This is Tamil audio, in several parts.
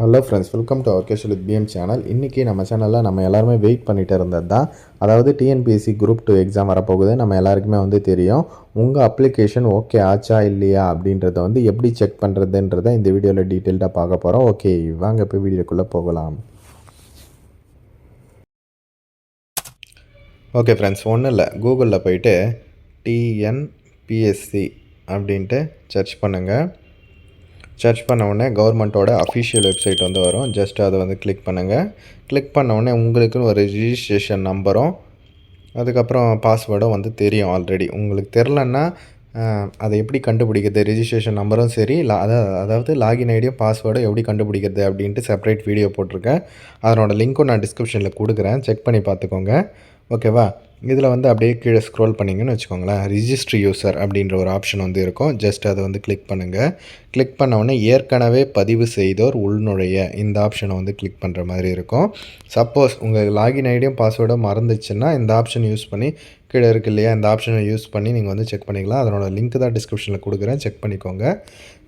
Hello friends welcome to our casual with PM channel இன்றைக்கி நம்ம சேனலில் நம்ம எல்லாருமே வெயிட் பண்ணிகிட்டு இருந்தது தான். அதாவது டிஎன்பிஎஸ்சி குரூப் டூ எக்ஸாம் வரப்போகுது. நம்ம எல்லாருக்குமே வந்து தெரியும். உங்கள் அப்ளிகேஷன் ஓகே ஆச்சா இல்லையா அப்படின்றத வந்து எப்படி செக் பண்ணுறதுன்றத இந்த வீடியோவில் டீட்டெயில்டாக பார்க்க போகிறோம் ஓகே வாங்க இப்போ வீடியோக்குள்ளே போகலாம். ஓகே ஃப்ரெண்ட்ஸ் ஒன்றும் இல்லை. கூகுளில் போயிட்டு டிஎன்பிஎஸ்சி அப்படின்ட்டு சர்ச் பண்ணுங்கள் சர்ச் பண்ண உடனே கவர்மெண்ட்டோட அஃபிஷியல் வெப்சைட் வந்து வரும். ஜஸ்ட் அதை வந்து கிளிக் பண்ணுங்கள் கிளிக் பண்ண உடனே உங்களுக்குன்னு ஒரு ரிஜிஸ்ட்ரேஷன் நம்பரும் அதுக்கப்புறம் பாஸ்வேர்டும் வந்து தெரியும் ஆல்ரெடி உங்களுக்கு தெரிலன்னா அதை எப்படி கண்டுபிடிக்கிறது? ரிஜிஸ்ட்ரேஷன் நம்பரும் சரி அதாவது அதாவது லாகின் ஐடியும் பாஸ்வேர்டும் எப்படி கண்டுபிடிக்கிறது அப்படின்ட்டு செப்பரேட் வீடியோ போட்டிருக்கேன். அதனோட லிங்க்கும் நான் டிஸ்கிரிப்ஷனில் கொடுக்குறேன். செக் பண்ணி பார்த்துக்கோங்க. ஓகேவா? இதில் வந்து அப்படியே கீழே ஸ்க்ரோல் பண்ணிங்கன்னு வச்சுக்கோங்களேன். ரிஜிஸ்ட்ரி யூசர் அப்படின்ற ஒரு ஆப்ஷன் வந்து இருக்கும். ஜஸ்ட் அதை வந்து கிளிக் பண்ணுங்கள் கிளிக் பண்ணவுடனே ஏற்கனவே பதிவு செய்தோர் உள்நுழைய இந்த ஆப்ஷனை வந்து கிளிக் பண்ணுற மாதிரி இருக்கும். சப்போஸ் உங்கள் லாகின் ஐடியும் பாஸ்வேர்டும் மறந்துச்சுன்னா இந்த ஆப்ஷன் யூஸ் பண்ணி கீழே இருக்கு இல்லையா? இந்த ஆப்ஷனை யூஸ் பண்ணி நீங்கள் வந்து செக் பண்ணிக்கலாம். அதனோட லிங்க் தான் டிஸ்கிரிப்ஷனில் கொடுக்குறேன். செக் பண்ணிக்கோங்க.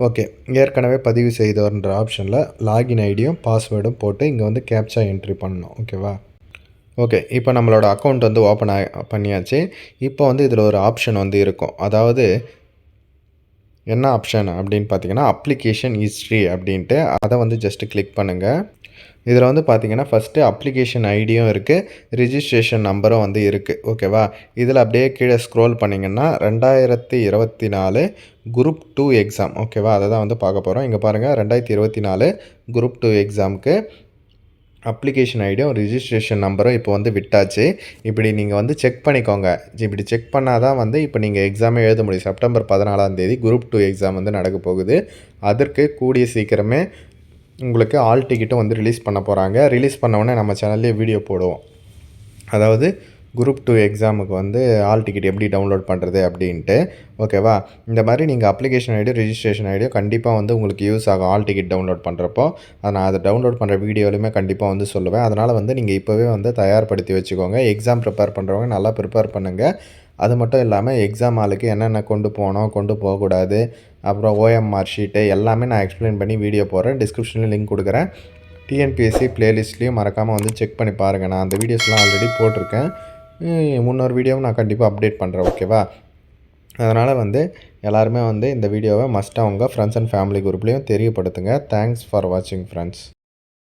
ஓகே ஏற்கனவே பதிவு செய்தோர்ன்ற ஆப்ஷனில் லாகின் ஐடியும் பாஸ்வேர்டும் போட்டு இங்கே வந்து கேப்சா என்ட்ரி பண்ணணும். ஓகேவா ஓகே இப்போ நம்மளோட அக்கௌண்ட் வந்து ஓப்பன் ஆ பண்ணியாச்சு. இப்போ வந்து இதில் ஒரு ஆப்ஷன் வந்து இருக்கும். அதாவது என்ன ஆப்ஷன் அப்படின்னு பார்த்தீங்கன்னா அப்ளிகேஷன் ஹிஸ்ட்ரி அப்படின்ட்டு அதை வந்து ஜஸ்ட்டு கிளிக் பண்ணுங்கள் இதில் வந்து பார்த்தீங்கன்னா ஃபஸ்ட்டு அப்ளிகேஷன் ஐடியும் இருக்குது ரிஜிஸ்ட்ரேஷன் நம்பரும் வந்து இருக்குது ஓகேவா இதில் அப்படியே கீழே ஸ்க்ரோல் பண்ணிங்கன்னா ரெண்டாயிரத்தி இருபத்தி நாலு குரூப் டூ எக்ஸாம் ஓகேவா அதை தான் வந்து பார்க்க போகிறோம் இங்கே பாருங்கள் ரெண்டாயிரத்தி இருபத்தி நாலு குரூப் டூ எக்ஸாமுக்கு அப்ளிகேஷன் ஐடியும் ரிஜிஸ்ட்ரேஷன் நம்பரும் இப்போ வந்து விட்டாச்சு. இப்படி நீங்கள் வந்து செக் பண்ணிக்கோங்க. இப்படி செக் பண்ணால் தான் வந்து இப்போ நீங்கள் எக்ஸாமே எழுத முடியும். செப்டம்பர் பதினாலாம் தேதி குரூப் டூ எக்ஸாம் வந்து நடக்க போகுது. அதற்கு கூடிய சீக்கிரமே உங்களுக்கு ஆல் டிக்கெட்டும் வந்து ரிலீஸ் பண்ண போகிறாங்க ரிலீஸ் பண்ண உடனே நம்ம சேனல்லே வீடியோ போடுவோம். அதாவது குரூப் டூ எக்ஸாமுக்கு வந்து ஆல் டிக்கெட் எப்படி டவுன்லோட் பண்ணுறது அப்படின்ட்டு. ஓகேவா? இந்த மாதிரி நீங்கள் அப்ளிகேஷன் ஐடியோ ரிஜிஸ்ட்ரேஷன் ஐடியோ கண்டிப்பாக வந்து உங்களுக்கு யூஸ் ஆகும் ஆல் டிக்கெட் டவுன்லோட் பண்ணுறப்போ. அதை நான் அதை டவுன்லோட் பண்ணுற வீடியோலையுமே கண்டிப்பாக வந்து சொல்லுவேன். அதனால் வந்து நீங்கள் இப்போவே வந்து தயார்படுத்தி வச்சுக்கோங்க. எக்ஸாம் ப்ரிப்பேர் பண்ணுறவங்க நல்லா ப்ரிப்பேர் பண்ணுங்கள் அது மட்டும் இல்லாமல் எக்ஸாம் ஆளுக்கு என்னென்ன கொண்டு போகணும் கொண்டு போகக்கூடாது. அப்புறம் ஓஎம்ஆர் ஷீட்டு எல்லாமே நான் எக்ஸ்பிளைன் பண்ணி வீடியோ போடுறேன். டிஸ்கிரிப்ஷனில் லிங்க் கொடுக்குறேன். டிஎன்பிஎஸ்சி ப்ளேலிஸ்ட்லேயும் மறக்காமல் வந்து செக் பண்ணி பாருங்கள் நான் அந்த வீடியோஸ்லாம் ஆல்ரெடி போட்டிருக்கேன். முன்னொரு வீடியோவும் நான் கண்டிப்பாக அப்டேட் பண்ணுறேன் ஓகேவா அதனால் வந்து எல்லாருமே வந்து இந்த வீடியோவை மஸ்ட்டாக உங்கள் ஃப்ரெண்ட்ஸ் அண்ட் ஃபேமிலி குரூப்லேயும் தெரியப்படுத்துங்க. தேங்க்ஸ் ஃபார் வாட்சிங் ஃப்ரெண்ட்ஸ்